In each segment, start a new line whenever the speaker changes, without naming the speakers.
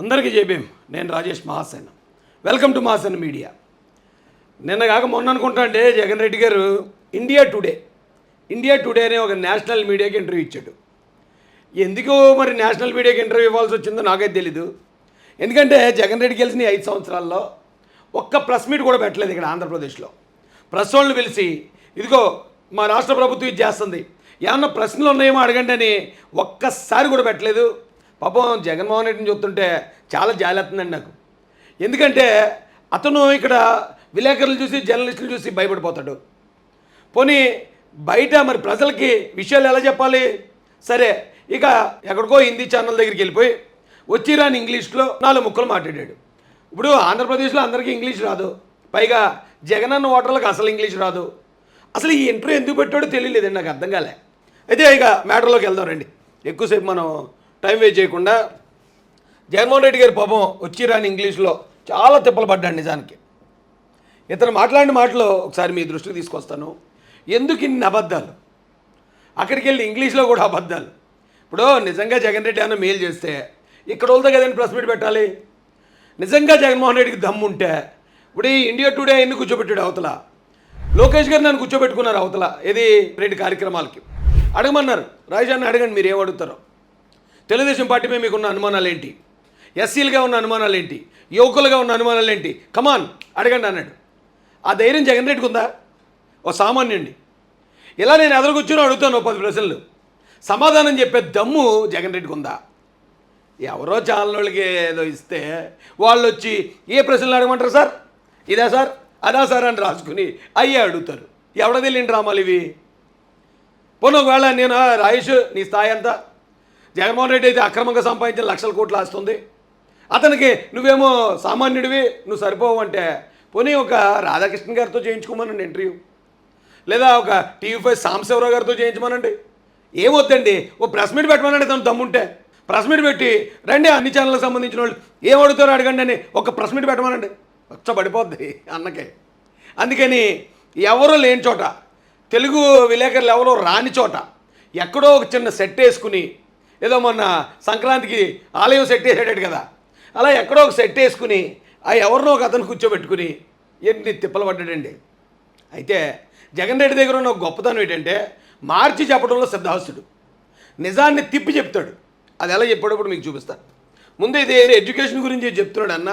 అందరికీ జేబీం. నేను Rajesh Mahasen. Welcome to Mahasen media. నిన్న కాక మొన్న అనుకుంటా అంటే జగన్ రెడ్డి గారు ఇండియా టుడే ఇండియా టుడే అనే ఒక నేషనల్ మీడియాకి ఇంటర్వ్యూ ఇచ్చాడు. ఎందుకో మరి నేషనల్ మీడియాకి ఇంటర్వ్యూ ఇవ్వాల్సి వచ్చిందో నాకైతే తెలీదు. ఎందుకంటే జగన్ రెడ్డి గెలిచిన ఐదు సంవత్సరాల్లో ఒక్క ప్రెస్ మీట్ కూడా పెట్టలేదు ఇక్కడ ఆంధ్రప్రదేశ్లో. ప్రెస్ వాళ్ళని పిలిచి ఇదిగో మా రాష్ట్ర ప్రభుత్వం ఇది చేస్తుంది. ఏమన్నా ప్రశ్నలు ఉన్నాయేమో అడగండి అని ఒక్కసారి కూడా పెట్టలేదు. పాపం జగన్మోహన్ రెడ్డిని చూస్తుంటే చాలా జాలేస్తుందండి నాకు. ఎందుకంటే అతను ఇక్కడ విలేకరులు చూసి జర్నలిస్టులు చూసి భయపడిపోతాడు. పోనీ బయట మరి ప్రజలకి విషయాలు ఎలా చెప్పాలి? సరే ఇక ఎక్కడికో హిందీ ఛానల్ దగ్గరికి వెళ్ళిపోయి వచ్చిరాని ఇంగ్లీష్లో నాలుగు ముక్కలు మాట్లాడాడు. ఇప్పుడు ఆంధ్రప్రదేశ్లో అందరికీ ఇంగ్లీష్ రాదు. పైగా జగనన్న ఓటర్లకు అసలు ఇంగ్లీష్ రాదు. అసలు ఈ ఇంటర్వ్యూ ఎందుకు పెట్టాడో తెలియలేదండి నాకు అర్థం కాలే. అయితే ఇక మ్యాటర్లోకి వెళ్దాం రండి. ఎక్కువసేపు మనం టైం వేస్ట్ చేయకుండా జగన్మోహన్ రెడ్డి గారి పాపం వచ్చిరాని ఇంగ్లీష్లో చాలా తిప్పలు పడ్డాడు నిజానికి. ఇతను మాట్లాడిన మాటలో ఒకసారి మీ దృష్టికి తీసుకొస్తాను. ఎందుకు ఇన్ని అబద్ధాలు? అక్కడికి వెళ్ళి ఇంగ్లీష్లో కూడా అబద్ధాలు. ఇప్పుడు నిజంగా జగన్ రెడ్డి అన్న మేలు చేస్తే ఇక్కడ వాళ్ళతో కదండి ప్రెస్ మీట్ పెట్టాలి? నిజంగా జగన్మోహన్ రెడ్డికి దమ్ము ఉంటే ఇప్పుడు ఈ ఇండియా టుడే ఎన్ని కూర్చోబెట్టాడు అవతల? లోకేష్ గారు నన్ను కూర్చోబెట్టుకున్నారు అవతల. ఏది? రెండు కార్యక్రమాలకి. అడగమన్నారు. రాజాన్ని అడగండి మీరు ఏం అడుగుతారో. తెలుగుదేశం పార్టీపై మీకున్న అనుమానాలు ఏంటి ఎస్సీలుగా ఉన్న అనుమానాలు ఏంటి యువకులుగా ఉన్న అనుమానాలు ఏంటి కమాన్ అడగండి అన్నాడు. ఆ ధైర్యం జగన్ రెడ్డికి ఉందా? ఓ సామాన్యుడి ఇలా నేను ఎదురుకొచ్చిన అడుగుతాను పది ప్రశ్నలు. సమాధానం చెప్పే దమ్ము జగన్ రెడ్డికి ఉందా? ఎవరో ఛానల్ ఏదో ఇస్తే వాళ్ళు వచ్చి ఏ ప్రశ్నలు అడగమంటారు సార్? ఇదా సార్? అదా సార్ అని రాసుకుని అయ్యే అడుగుతారు. ఎవడ తెలియని డ్రామాలు ఇవి? పోనీ ఒకవేళ నేను "ఆ, రాయేష్ నీ స్థాయి అంతా జగన్మోహన్ రెడ్డి అయితే అక్రమంగా సంపాదించిన లక్షల కోట్లు ఆస్తుంది. అతనికి నువ్వేమో సామాన్యుడివి నువ్వు సరిపోవు అంటే పోనీ ఒక రాధాకృష్ణ గారితో చేయించుకోమనండి ఇంటర్వ్యూ లేదా ఒక టీవీ ఫైవ్ సాంబశివరావు గారితో చేయించమనండి. ఏమొద్దండి? ఓ ప్రెస్ మీట్ పెట్టమనండి తను దమ్ముంటే ప్రెస్ మీట్ పెట్టి రండి అన్ని ఛానళ్ళకి సంబంధించిన వాళ్ళు. ఏం అడుగుతారో అడగండి అని ఒక ప్రెస్ మీట్ పెట్టమనండి. వచ్చ పడిపోద్ది అన్నకే. అందుకని ఎవరో లేని చోట తెలుగు విలేకరులు ఎవరో రాని చోట ఎక్కడో ఒక చిన్న సెట్ వేసుకుని ఏదో మొన్న సంక్రాంతికి ఆలయం సెట్ వేసేటట్టు కదా. అలా ఎక్కడో ఒక సెట్ వేసుకుని ఆ ఎవరినో ఒక అతను కూర్చోబెట్టుకుని ఎన్ని తిప్పలు పడ్డాడండి. అయితే జగన్ రెడ్డి దగ్గర ఉన్న గొప్పతనం ఏంటంటే మార్చి చెప్పడంలో సిద్ధాస్తుడు నిజాన్ని తిప్పి చెప్తాడు. అది ఎలా చెప్పేటప్పుడు మీకు చూపిస్తాను ముందు ఇది ఎడ్యుకేషన్ గురించి చెప్తున్నాడు అన్న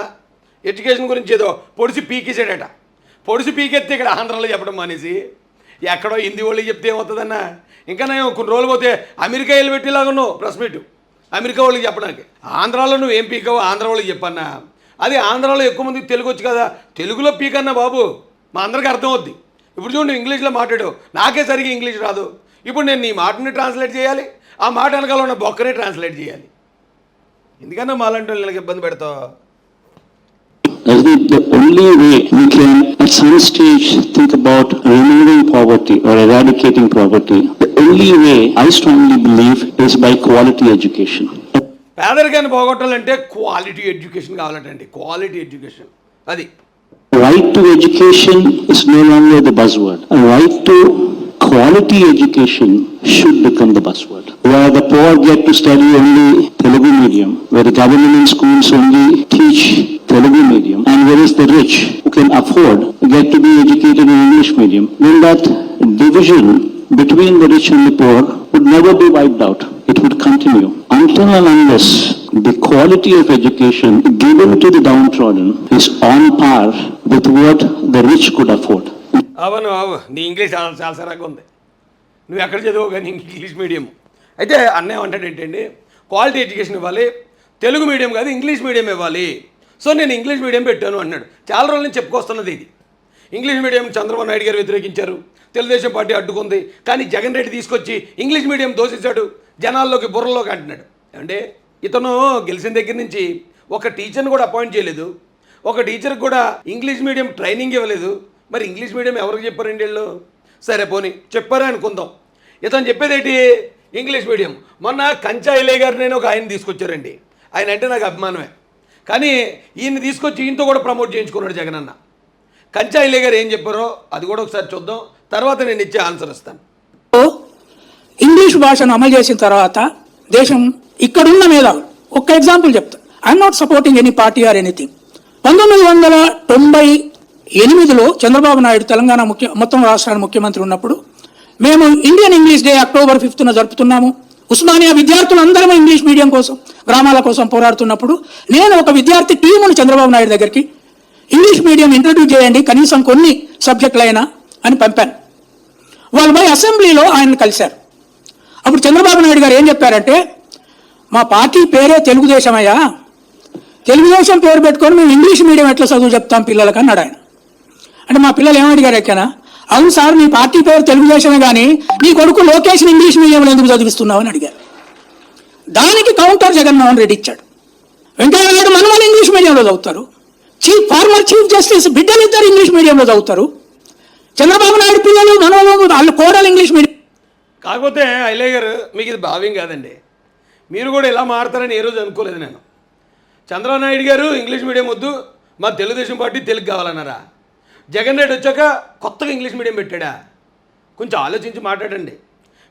ఎడ్యుకేషన్ గురించి ఏదో పొడిసి పీకేసాడట పొడిసి పీకెత్తే ఇక్కడ ఆంధ్రాలో చెప్పడం మానేసి ఎక్కడో హిందీ వాళ్ళకి చెప్తే ఏమవుతుందన్న? ఇంకా నేను కొన్ని రోజులు పోతే అమెరికా వెళ్ళి పెట్టేలాగా ఉన్నావు ప్రెస్ మీట్ అమెరికా వాళ్ళకి చెప్పడానికి. ఆంధ్రాలో నువ్వు ఏం పీకావు ఆంధ్ర వాళ్ళకి చెప్పన్నా. అది ఆంధ్రాలో ఎక్కువ మందికి తెలుగు వచ్చు కదా. తెలుగులో పీకన్నా బాబు మా అందరికీ అర్థమవుద్ది ఇప్పుడు చూడు ఇంగ్లీష్లో మాట్లాడు నాకే సరిగ్గా ఇంగ్లీష్ రాదు. ఇప్పుడు నేను నీ మాటని ట్రాన్స్లేట్ చేయాలి ఆ మాట వెనకాల ఉన్న బొక్కనే ట్రాన్స్లేట్ చేయాలి. ఎందుకన్నా మాలాంటి వాళ్ళకి ఇబ్బంది పెడతావు?
I think the only way we can at some stage think about removing poverty or eradicating poverty, the only way I strongly believe is by quality education.
పేదరికాన్ని పోగొట్టాలంటే క్వాలిటీ ఎడ్యుకేషన్ కావాలటండి క్వాలిటీ ఎడ్యుకేషన్ అది
Right to education is no longer the buzzword. A right to quality education should become the buzzword. Where the poor get to study only Telugu medium, where the government schools only teach Telugu medium, and whereas the rich who can afford get to be educated in English medium, then that division between the rich and the poor would never be wiped out. It would continue until and unless the quality of education given to the downtrodden is on par with what the rich could afford.
అవును అవు నీ English చాలా చాలా సరగ్గా ఉంది నువ్వు ఎక్కడ చదువు కానీ ఇంగ్లీష్ మీడియం అయితే అన్నయ్య అంటాడు ఏంటండి క్వాలిటీ ఎడ్యుకేషన్ ఇవ్వాలి తెలుగు మీడియం కాదు ఇంగ్లీష్ మీడియం ఇవ్వాలి సో నేను ఇంగ్లీష్ మీడియం పెట్టాను అన్నాడు. చాలా రోజుల నుంచి చెప్పుకొస్తున్నది ఇది. ఇంగ్లీష్ మీడియం చంద్రబాబు నాయుడు గారు వ్యతిరేకించారు. తెలుగుదేశం పార్టీ అడ్డుకుంది. కానీ జగన్ రెడ్డి తీసుకొచ్చి ఇంగ్లీష్ మీడియం దోషించాడు. జనాల్లోకి బుర్రలోకి అంటున్నాడు. అంటే ఇతను గెలిచిన దగ్గర నుంచి ఒక టీచర్ని కూడా అపాయింట్ చేయలేదు. ఒక టీచర్కి కూడా ఇంగ్లీష్ మీడియం ట్రైనింగ్ ఇవ్వలేదు. మరి ఇంగ్లీష్ మీడియం ఎవరికి చెప్పారండి వీళ్ళు? సరే పోనీ చెప్పారే అనుకుందాం. ఇతను చెప్పేదేటి ఇంగ్లీష్ మీడియం. మొన్న కంచా ఇలే గారు నేను ఒక ఆయన తీసుకొచ్చారండి. ఆయన అంటే నాకు అభిమానమే. కానీ ఈయన్ని తీసుకొచ్చి ఈయనతో కూడా ప్రమోట్ చేయించుకున్నాడు జగనన్న. అన్న ఇలే గారు ఏం చెప్పారో అది కూడా ఒకసారి చూద్దాం. తర్వాత నేను ఇచ్చే ఆన్సర్ ఇస్తాను
ఇంగ్లీష్ భాషను అమలు చేసిన తర్వాత దేశం ఇక్కడున్న మేధావులు ఒక్క ఎగ్జాంపుల్ చెప్తా. I'm not supporting any party or anything పంతొమ్మిది వందల తొంభై ఎనిమిదిలో చంద్రబాబు నాయుడు తెలంగాణ ముఖ్య మొత్తం రాష్ట్రానికి ముఖ్యమంత్రి ఉన్నప్పుడు మేము ఇండియన్ ఇంగ్లీష్ డే అక్టోబర్ ఫిఫ్త్న జరుపుతున్నాము. ఉస్మానియా విద్యార్థులందరం ఇంగ్లీష్ మీడియం కోసం గ్రామాల కోసం పోరాడుతున్నప్పుడు నేను ఒక విద్యార్థి టీమును చంద్రబాబు నాయుడు దగ్గరికి ఇంగ్లీష్ మీడియం ఇంట్రడ్యూస్ చేయండి కనీసం కొన్ని సబ్జెక్టులైనా అని పంపాను. వాళ్ళు పోయి అసెంబ్లీలో ఆయన కలిశారు. అప్పుడు చంద్రబాబు నాయుడు గారు ఏం చెప్పారంటే మా పార్టీ పేరే తెలుగుదేశం అయ్యా తెలుగుదేశం పేరు పెట్టుకొని మేము ఇంగ్లీష్ మీడియం ఎట్లా చదువు చెప్తాం పిల్లలకు అన్నాడు ఆయన. అంటే మా పిల్లలు ఏమడిగారు ఎక్కనా? అవును సార్ మీ పార్టీ పేరు తెలుగుదేశమే కానీ నీ కొడుకు లోకేష్ ఇంగ్లీష్ మీడియంలో ఎందుకు చదివిస్తున్నావు అని అడిగారు. దానికి కౌంటర్ జగన్మోహన్ రెడ్డి ఇచ్చాడు. వెంకయ్య నాయుడు మనమని ఇంగ్లీష్ మీడియంలో చదువుతారు. చీఫ్ ఫార్మర్ చీఫ్ జస్టిస్ బిడ్డలు ఇద్దరు ఇంగ్లీష్ మీడియంలో చదువుతారు. చంద్రబాబు నాయుడు పిల్లలు మనోబాబు వాళ్ళు కోడలు ఇంగ్లీష్ మీడియం.
కాకపోతే ఐలే గారు మీకు ఇది భావ్యం కాదండి. మీరు కూడా ఇలా మారుతారని ఏ రోజు అనుకోలేదు నేను. చంద్రబాబు నాయుడు గారు ఇంగ్లీష్ మీడియం వద్దు మా తెలుగుదేశం పార్టీ తెలుగు కావాలన్నారా? జగన్ రెడ్డి వచ్చాక కొత్తగా ఇంగ్లీష్ మీడియం పెట్టాడా? కొంచెం ఆలోచించి మాట్లాడండి.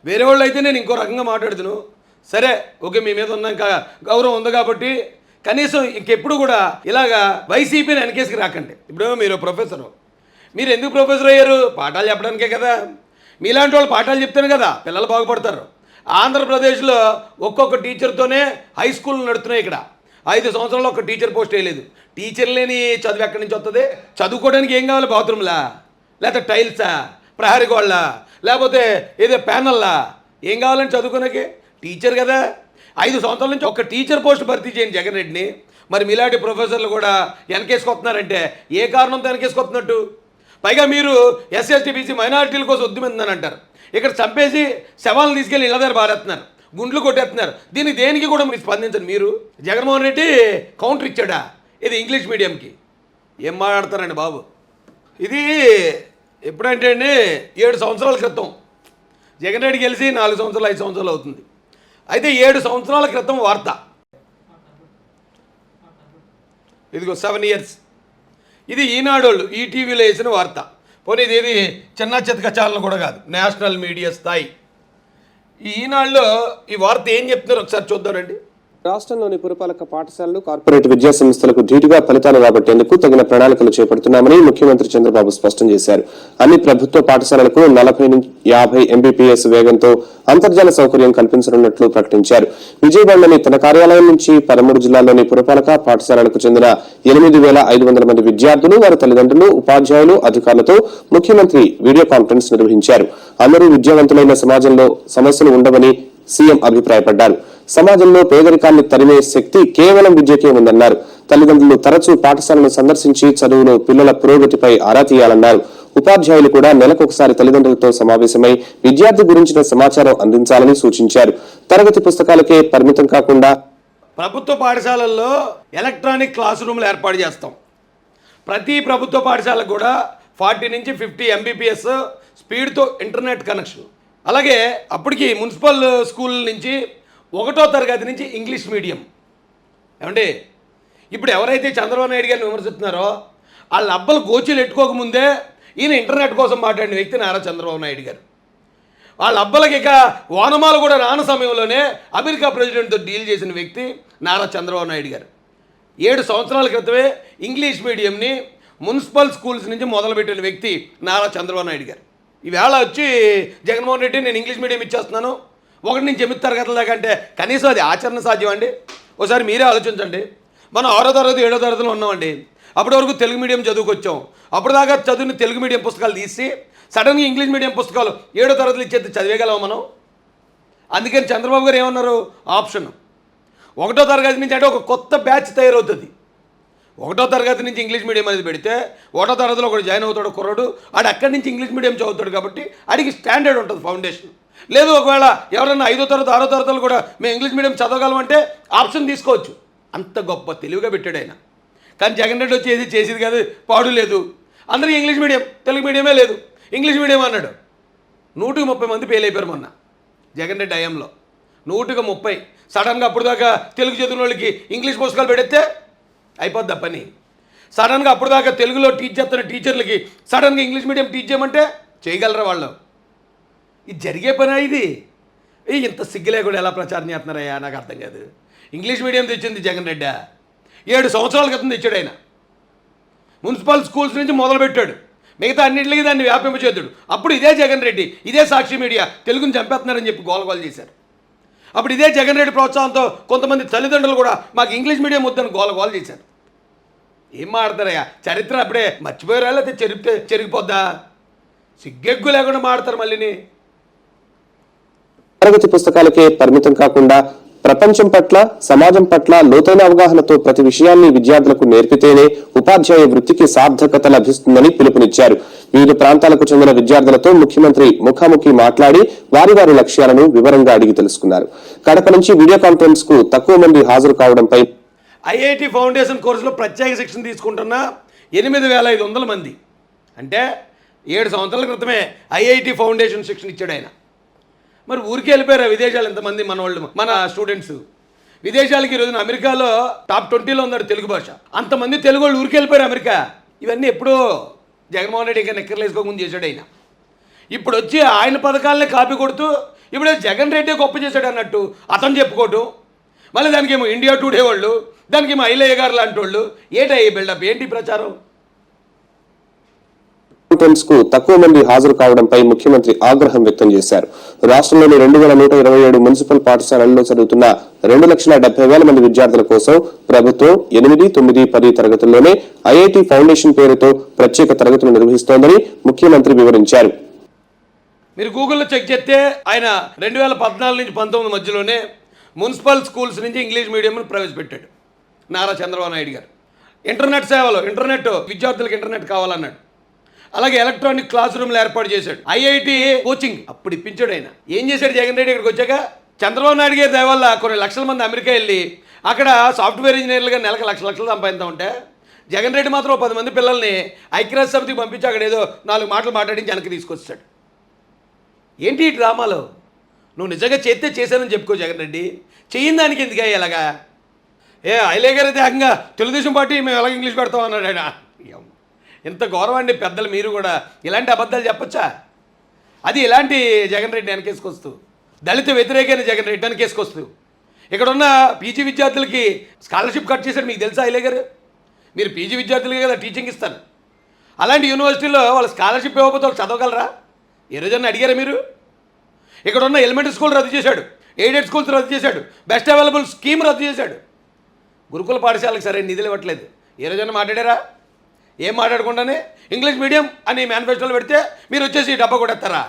వేరే వాళ్ళు అయితే నేను ఇంకో రకంగా మాట్లాడుతును. సరే ఓకే మీ మీద ఉన్న ఇంకా గౌరవం ఉంది కాబట్టి కనీసం ఇంకెప్పుడు కూడా ఇలాగా వైసీపీని వెనకేసుకు రాకండి. ఇప్పుడు మీరు ప్రొఫెసరు. మీరు ఎందుకు ప్రొఫెసర్ అయ్యారు? పాఠాలు చెప్పడానికే కదా. మీలాంటి వాళ్ళు పాఠాలు చెప్తాను కదా పిల్లలు బాగుపడతారు. ఆంధ్రప్రదేశ్లో ఒక్కొక్క టీచర్తోనే హై స్కూల్ నడుస్తున్నాయి ఇక్కడ. ఐదు సంవత్సరాల్లో ఒక టీచర్ పోస్ట్ వేయలేదు. టీచర్ లేని చదువు ఎక్కడి నుంచి వస్తుంది చదువుకోవడానికి ఏం కావాలి బాత్రూమ్లా లేకపోతే టైల్సా ప్రహరీ గోళ్ళ లేకపోతే ఏదో ప్యానల్లా ఏం కావాలని చదువుకోనకి? టీచర్ కదా. ఐదు సంవత్సరాల నుంచి ఒక టీచర్ పోస్ట్ భర్తీ చేయండి జగన్ రెడ్డిని. మరి మీలాంటి ప్రొఫెసర్లు కూడా వెనకేసుకొస్తున్నారంటే ఏ కారణంతో వెనకేసుకొస్తున్నట్టు? పైగా మీరు ఎస్ఎస్టీ బీసీ మైనారిటీల కోసం ఉద్యమిందని అంటారు. ఇక్కడ చంపేసి శవాలను తీసుకెళ్ళి ఇళ్ళ దగ్గర బారేస్తున్నారు గుండ్లు కొట్టేస్తున్నారు. దీనికి దేనికి కూడా మీరు స్పందించండి మీరు జగన్మోహన్ రెడ్డి కౌంటర్ ఇచ్చాడా? ఇది ఇంగ్లీష్ మీడియంకి. ఏం మాట్లాడతారండి బాబు? ఇది ఎప్పుడంటే అండి ఏడు సంవత్సరాల క్రితం. జగన్ రెడ్డి గెలిచి నాలుగు సంవత్సరాలు ఐదు సంవత్సరాలు అవుతుంది. అయితే ఏడు సంవత్సరాల క్రితం వార్త. ఇదిగో సెవెన్ ఇయర్స్ ఇది ఈనాడోళ్ళు ఈ టీవీలో వేసిన వార్త. పోనీ ఇది ఇది చిన్న చితక ఛానల్ కూడా కాదు. నేషనల్ మీడియా స్థాయి. ఈ ఈ వార్త ఏం చెప్తున్నారు ఒకసారి చూద్దామండి
రాష్ట్రంలోని పురపాలక పాఠశాలలు కార్పొరేట్ విద్యా సంస్థలకు ధీటుగా ఫలితాలు రాబట్టేందుకు తగిన ప్రణాళికలు చేపడుతున్నామని ముఖ్యమంత్రి చంద్రబాబు స్పష్టం చేశారు. అన్ని ప్రభుత్వ పాఠశాలలకు నలభై నుంచి యాభై ఎంబీపీఎస్ వేగంతో అంతర్జాల సౌకర్యం కల్పించనున్నట్లు ప్రకటించారు. విజయవాడలోని తన కార్యాలయం నుంచి పదమూడు జిల్లాల్లోని పురపాలక పాఠశాలలకు చెందిన ఎనిమిది వేల ఐదు వందల మంది విద్యార్థులు వారి తల్లిదండ్రులు ఉపాధ్యాయులు అధికారులతో ముఖ్యమంత్రి వీడియో కాన్ఫరెన్స్ నిర్వహించారు. అందరూ విద్యావంతులైన సమాజంలో సమస్యలు ఉండవని సీఎం అభిప్రాయపడ్డారు. సమాజంలో పేదరికాన్ని తరిమే శక్తి కేవలం విద్యకే ఉందన్నారు. తల్లిదండ్రులు తరచూ పాఠశాలను సందర్శించి చదువులో పిల్లల పురోగతిపై ఆరా తీయాలన్నారు. ఉపాధ్యాయులు కూడా నెలకొకసారి తల్లిదండ్రులతో సమావేశమై విద్యార్థి గురించిన సమాచారం అందించాలని సూచించారు. తరగతి పుస్తకాలకే పరిమితం కాకుండా
ప్రభుత్వ పాఠశాలల్లో ఎలక్ట్రానిక్ క్లాస్ రూమ్లు ఏర్పాటు చేస్తాం. ప్రతి ప్రభుత్వ పాఠశాలకు కూడా ఫార్టీ నుంచి ఫిఫ్టీ ఎంబీపీఎస్ స్పీడ్తో ఇంటర్నెట్ కనెక్షన్. అలాగే అప్పటికి మున్సిపల్ స్కూల్ నుంచి ఒకటో తరగతి నుంచి ఇంగ్లీష్ మీడియం. ఏమండి? ఇప్పుడు ఎవరైతే చంద్రబాబు నాయుడు గారిని విమర్శిస్తున్నారో వాళ్ళ అబ్బలు గోచీలు ఎట్టుకోకముందే ఈయన ఇంటర్నెట్ కోసం మాట్లాడిన వ్యక్తి నారా చంద్రబాబు నాయుడు గారు. వాళ్ళ అబ్బలకి ఇక వానమాలు కూడా రాని సమయంలోనే అమెరికా ప్రెసిడెంట్తో డీల్ చేసిన వ్యక్తి నారా చంద్రబాబు నాయుడు గారు. ఏడు సంవత్సరాల క్రితమే ఇంగ్లీష్ మీడియంని మున్సిపల్ స్కూల్స్ నుంచి మొదలుపెట్టిన వ్యక్తి నారా చంద్రబాబు నాయుడు గారు. ఈవేళ వచ్చి జగన్మోహన్ రెడ్డి నేను ఇంగ్లీష్ మీడియం ఇచ్చేస్తున్నాను. ఒకటి నుంచి ఎనిమిది తరగతుల దాకా అంటే కనీసం అది ఆచరణ సాధ్యం అండి ఒకసారి మీరే ఆలోచించండి. మనం ఆరో తరగతి ఏడో తరగతిలో ఉన్నామండి. అప్పటి వరకు తెలుగు మీడియం చదువుకొచ్చాం. అప్పుడు దాకా చదివిన తెలుగు మీడియం పుస్తకాలు తీసి సడన్గా ఇంగ్లీష్ మీడియం పుస్తకాలు ఏడో తరగతులు ఇచ్చేది చదివేగలం మనం? అందుకని చంద్రబాబు గారు ఏమన్నారు? ఆప్షన్. ఒకటో తరగతి నుంచి అంటే ఒక కొత్త బ్యాచ్ తయారవుతుంది. ఒకటో తరగతి నుంచి ఇంగ్లీష్ మీడియం అనేది పెడితే ఒకటో తరగతిలో ఒకటి జాయిన్ అవుతాడు కుర్రాడు ఆడు అక్కడి నుంచి ఇంగ్లీష్ మీడియం చదువుతాడు కాబట్టి ఆడికి స్టాండర్డ్ ఉంటుంది ఫౌండేషన్. లేదు ఒకవేళ ఎవరైనా ఐదో తరగతి ఆరో తరగతులు కూడా మేము ఇంగ్లీష్ మీడియం చదవగలమంటే ఆప్షన్ తీసుకోవచ్చు. అంత గొప్ప తెలివిగా పెట్టాడు ఆయన. కానీ జగన్ రెడ్డి వచ్చేది చేసేది కాదు పాడు లేదు. అందరికీ ఇంగ్లీష్ మీడియం తెలుగు మీడియమే లేదు. ఇంగ్లీష్ మీడియం అన్నాడు. నూటికి ముప్పై మంది ఫెయిల్ అయిపోయారు మొన్న జగన్ రెడ్డి హయాంలో నూటికి ముప్పై. సడన్గా అప్పుడు దాకా తెలుగు చదివిన వాళ్ళకి ఇంగ్లీష్ పుస్తకాలు పెడితే అయిపోద్ది పని? సడన్గా అప్పుడు దాకా తెలుగులో టీచ్ చేస్తున్న టీచర్లకి సడన్గా ఇంగ్లీష్ మీడియం టీచ్ చేయమంటే చేయగలరా వాళ్ళు? ఇది జరిగే పని ఇది? ఏ ఇంత సిగ్గులే కూడా ఎలా ప్రచారం చేస్తున్నారయ్యా? నాకు అర్థం కాదు. ఇంగ్లీష్ మీడియం తెచ్చింది జగన్ రెడ్డి. ఏడు సంవత్సరాల క్రితం తెచ్చాడు ఆయన. మున్సిపల్ స్కూల్స్ నుంచి మొదలుపెట్టాడు. మిగతా అన్నింటికి దాన్ని వ్యాపింపచేద్దుడు అప్పుడు ఇదే జగన్ రెడ్డి ఇదే సాక్షి మీడియా తెలుగుని చంపేస్తున్నారని చెప్పి గోలగోల చేశారు. అప్పుడు ఇదే జగన్ రెడ్డి ప్రోత్సాహంతో కొంతమంది తల్లిదండ్రులు కూడా మాకు ఇంగ్లీష్ మీడియం వద్దని గోలగోల చేశారు. ఏం మాడతారయ్యా? చరిత్ర అప్పుడే మర్చిపోయారా లేకపోతే చెరిపితే చెరిగిపోద్దా? సిగ్గెగ్గు లేకుండా మాడతారు మళ్ళీని.
తరగతి పుస్తకాలకే పరిమితం కాకుండా ప్రపంచం పట్ల సమాజం పట్ల లోతైన అవగాహనతో ప్రతి విషయాన్ని విద్యార్థులకు నేర్పితేనే ఉపాధ్యాయ వృత్తికి సార్థకత లభిస్తుందని పిలుపునిచ్చారు. వివిధ ప్రాంతాలకు చెందిన విద్యార్థులతో ముఖ్యమంత్రి ముఖాముఖి మాట్లాడి వారి వారి లక్ష్యాలను వివరంగా అడిగి తెలుసుకున్నారు. కడప నుంచి వీడియో కాన్ఫరెన్స్కు తక్కువ మంది హాజరు కావడంపై
ఐఐటి ఫౌండేషన్ కోర్సులో ప్రత్యేక శిక్షణ తీసుకుంటున్న ఎనిమిది వేల ఐదు వందల మంది. అంటే ఏడు సంవత్సరాల క్రితమే ఐఐటి ఫౌండేషన్ శిక్షణ ఇచ్చాడు ఆయన. మరి ఊరికి వెళ్ళిపోయారు విదేశాలు ఎంతమంది మన వాళ్ళు మన స్టూడెంట్స్. విదేశాలకి ఈరోజున అమెరికాలో టాప్ ట్వంటీలో ఉన్నారు తెలుగు భాష. అంతమంది తెలుగు వాళ్ళు ఊరికి వెళ్ళిపోయారు అమెరికా. ఇవన్నీ ఎప్పుడో జగన్మోహన్ రెడ్డి ఇంకా నిక్కర్లు వేసుకోకముందు చేశాడు ఆయన. ఇప్పుడు వచ్చి ఆయన పథకాలనే కాపీ కొడుతూ ఇప్పుడు జగన్ రెడ్డి గొప్ప చేశాడు అన్నట్టు అతను చెప్పుకోవటం. మళ్ళీ దానికి ఏమో ఇండియా టుడే వాళ్ళు దానికి ఏమో ఐలయ్య గారు లాంటి వాళ్ళు. ఏంటి ఈ బిల్డప్? ఏంటి ప్రచారం?
కాన్ఫరెన్స్కు తక్కువ మంది హాజరు కావడంపై ముఖ్యమంత్రి ఆగ్రహం వ్యక్తం చేశారు. రాష్ట్రంలోని రెండు వేల నూట ఇరవై ఏడు మున్సిపల్ పాఠశాలల్లో చదువుతున్న రెండు లక్షల డెబ్బై వేల మంది విద్యార్థుల కోసం ప్రభుత్వం ఎనిమిది తొమ్మిది పది తరగతుల్లోనే ఐఐటి ఫౌండేషన్ పేరుతో ప్రత్యేక తరగతులు నిర్వహిస్తోందని ముఖ్యమంత్రి వివరించారు.
మీరు గూగుల్లో చెక్ చేస్తే ఆయన రెండు వేల పద్నాలుగు నుంచి పంతొమ్మిది మధ్యలోనే మున్సిపల్ స్కూల్స్ నుంచి ఇంగ్లీష్ మీడియంను ప్రవేశపెట్టాడు. నారా చంద్రబాబు నాయుడు గారు. ఇంటర్నెట్ సేవలు ఇంటర్నెట్ విద్యార్థులకు ఇంటర్నెట్ కావాలన్నాడు. అలాగే ఎలక్ట్రానిక్ క్లాస్ రూమ్లు ఏర్పాటు చేశాడు. IIT coaching. అప్పుడు ఇప్పించాడు ఆయన. ఏం చేశాడు జగన్ రెడ్డి ఇక్కడికి వచ్చాక? చంద్రబాబు నాయుడు గారి దయ వల్ల కొన్ని లక్షల మంది అమెరికా వెళ్ళి అక్కడ సాఫ్ట్వేర్ ఇంజనీర్లుగా నెలకు లక్ష లక్షలు సంపాదిస్తూ ఉంటే జగన్ రెడ్డి మాత్రం పది మంది పిల్లల్ని ఐక్యరాజ్య సమితికి పంపించి అక్కడ ఏదో నాలుగు మాటలు మాట్లాడించి వెనక్కి తీసుకొచ్చాడు. ఏంటి ఈ డ్రామాలో? నువ్వు నిజంగా చేస్తే చేశానని చెప్పుకో జగన్ రెడ్డి. చెయ్యిన దానికి ఎందుకు ఇలాగా? ఏ ఐలే గారు అయితే ఏకంగా తెలుగుదేశం పార్టీ మేము ఎలాగ ఇంగ్లీష్ పెడతాం అన్నాడు ఆయన. ఇంత గౌరవం అండి పెద్దలు మీరు కూడా ఇలాంటి అబద్ధాలు చెప్పొచ్చా? అది ఇలాంటి జగన్ రెడ్డి వెనకేసుకొస్తూ దళిత వ్యతిరేకైన జగన్ రెడ్డి వెనకేసుకొస్తూ ఇక్కడ ఉన్న పీజీ విద్యార్థులకి స్కాలర్షిప్ కట్ చేశారు మీకు తెలుసా ఐలే గారు? మీరు పీజీ విద్యార్థులకే కదా టీచింగ్ ఇస్తారు. అలాంటి యూనివర్సిటీలో వాళ్ళు స్కాలర్షిప్ ఇవ్వకపోతే వాళ్ళు చదవగలరా? ఏ రోజన్నా అడిగారా మీరు? ఇక్కడ ఉన్న ఎలిమెంటరీ స్కూల్ రద్దు చేశాడు ఎయిడెడ్ స్కూల్స్ రద్దు చేశాడు బెస్ట్ అవైలబుల్ స్కీమ్ రద్దు చేశాడు. గురుకుల పాఠశాలకు సరైన నిధులు ఇవ్వట్లేదు. ఏ రోజైనా మాట్లాడారా? ఏం మాట్లాడకుండానే ఇంగ్లీష్ మీడియం అని మేనిఫెస్టోలో పెడితే మీరు వచ్చేసి డబ్బా కొట్టేస్తారా?